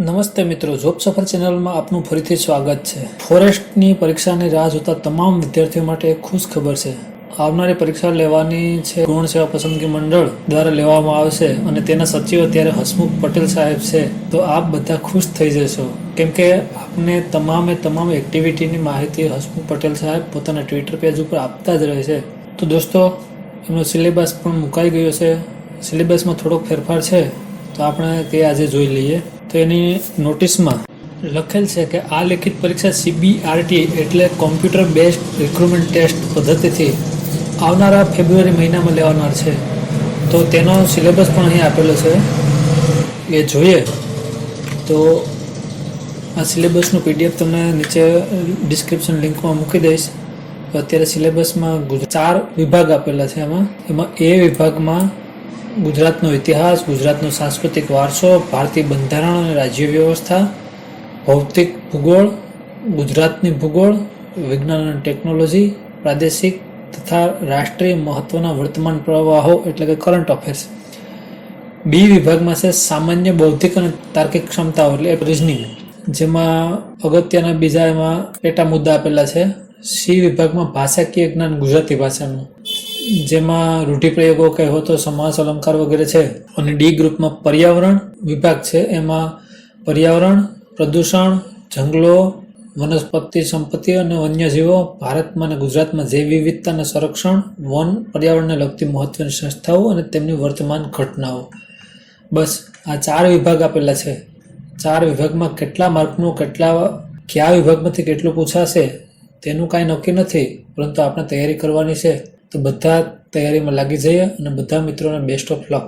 નમસ્તે મિત્રો, જોબ સફર ચેનલમાં આપનું ફરીથી સ્વાગત છે. ફોરેસ્ટની પરીક્ષાની રાહ જોતા તમામ વિદ્યાર્થીઓ માટે એક ખુશ ખબર છે. આવનારી પરીક્ષા લેવાની છે ગુણ સેવા પસંદગી મંડળ દ્વારા લેવામાં આવશે અને તેના સચિવ અત્યારે હસમુખ પટેલ સાહેબ છે. તો આપ બધા ખુશ થઈ જશો. કેમ કે આપને તમામે તમામ એક્ટિવિટીની માહિતી હસમુખ પટેલ સાહેબ પોતાના ટ્વિટર પેજ ઉપર આપતા જ રહે છે. તો દોસ્તો, એમનો સિલેબસ પણ મુકાઈ ગયો છે. સિલેબસમાં થોડોક ફેરફાર છે. તો આપણે તે આજે જોઈ લઈએ. તો એની નોટિસમાં લખેલ છે કે આ લેખિત પરીક્ષા સીબીઆરટી એટલે કોમ્પ્યુટર બેઝડ રિક્રુટમેન્ટ ટેસ્ટ પદ્ધતિથી આવનારા ફેબ્રુઆરી મહિનામાં લેવાનાર છે. તો તેનો સિલેબસ પણ અહીં આપેલો છે. એ જોઈએ. તો આ સિલેબસનું પીડીએફ તમને નીચે ડિસ્ક્રિપ્શન લિંકમાં મૂકી દઈશ. અત્યારે સિલેબસમાં ચાર વિભાગ આપેલા છે એમાં. એમાં એ વિભાગમાં ગુજરાતનો ઇતિહાસ, ગુજરાતનો સાંસ્કૃતિક વારસો, ભારતીય બંધારણ અને રાજ્ય વ્યવસ્થા ભૌતિક ભૂગોળ, ગુજરાતની ભૂગોળ, વિજ્ઞાન અને ટેકનોલોજી, પ્રાદેશિક તથા રાષ્ટ્રીય મહત્વના વર્તમાન પ્રવાહો એટલે કે કરંટ અફેર્સ બી વિભાગમાં છે સામાન્ય બૌદ્ધિક અને તાર્કિક ક્ષમતાઓ એટલે રિઝનિંગ જેમાં અગત્યના બીજા એમાં પેટા મુદ્દા આપેલા છે. સી વિભાગમાં ભાષાકીય જ્ઞાન ગુજરાતી ભાષાનું. જેમાં રૂઢિપ્રયોગો કહેવો તો સમાસ અલંકાર વગેરે છે. અને ડી ગ્રુપમાં પર્યાવરણ વિભાગ છે. એમાં પર્યાવરણ, પ્રદૂષણ, જંગલો, વનસ્પતિ, સંપત્તિ અને વન્યજીવો, ભારતમાં અને ગુજરાતમાં જૈવ વિવિધતા અને સંરક્ષણ, વન પર્યાવરણને લગતી મહત્વની સંસ્થાઓ અને તેમની વર્તમાન ઘટનાઓ. બસ, આ ચાર વિભાગ આપેલા છે. ચાર વિભાગમાં કેટલા માર્કનું, કેટલા, કયા વિભાગમાંથી કેટલું પૂછાશે તેનું કાંઈ નક્કી નથી, પરંતુ આપણે તૈયારી કરવાની છે. તો બધા તૈયારીમાં લાગી જઈએ અને બધા મિત્રોને બેસ્ટ ઓફ લક